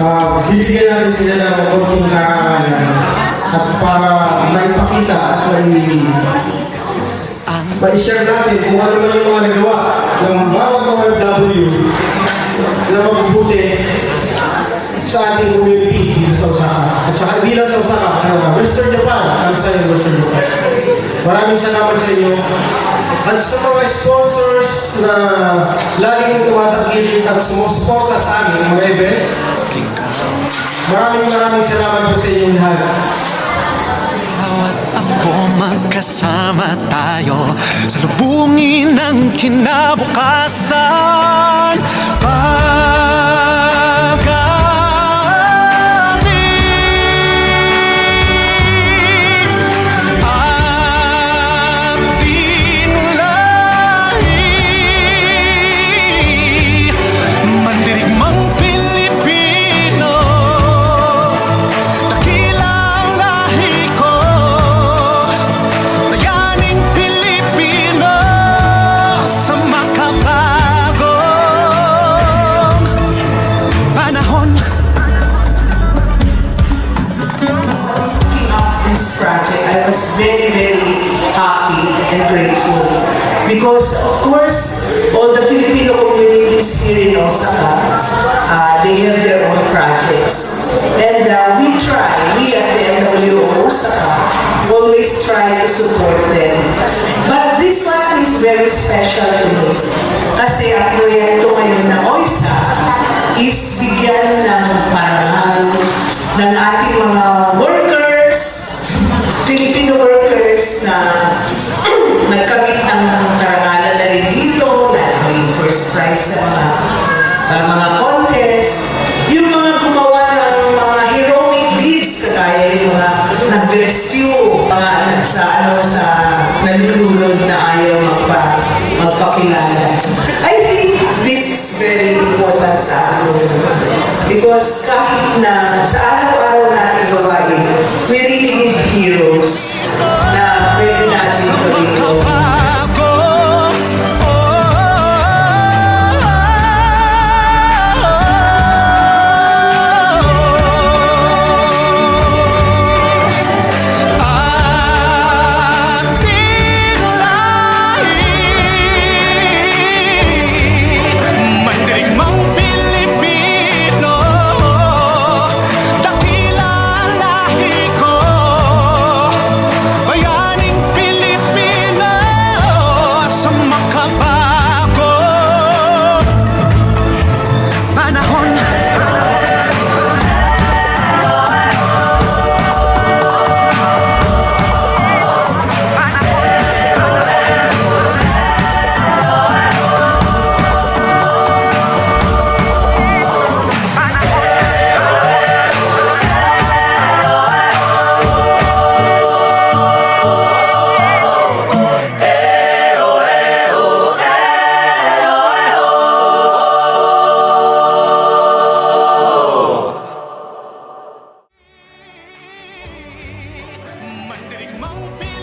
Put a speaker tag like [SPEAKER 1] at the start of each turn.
[SPEAKER 1] uh, bibigyan natin sila ng konting karangalan at para maipakita at may ma-share natin kung ano man yung mga nagawa ng bawat mga OFW na mabubuti sa ating community dito sa Osaka. At saka hindi lang sa Osaka, uh, Western Japan, ang sa Western Japan. Maraming salamat sa inyo. At sa mga sponsors na laging tumatangkilik at sumusuporta sa amin, mga events, maraming maraming salamat po sa inyong lahat.
[SPEAKER 2] Bawat ako magkasama tayo Sa lubungin ng kinabukasan Pag-amin
[SPEAKER 3] and grateful. Because, of course, all the Filipino communities here in Osaka, uh, they have their own projects. And uh, we try, we at the NWO Osaka, always try to support them. But this one is very special to me. Kasi ang proyekto ngayon ng OISA is bigyan ng parangal ng ating mga workers, Filipino workers na nagkamit ng karangalan na rin dito, na may first prize sa mga, uh, mga contest, yung mga gumawa ng mga heroic deeds, kagaya yung mga nag-rescue, mga sa ano sa nalulunod na ayaw magpa, magpakilala. I think this is very important sa atin. Because kahit na sa araw-araw natin gawain, we. irmão Pedro.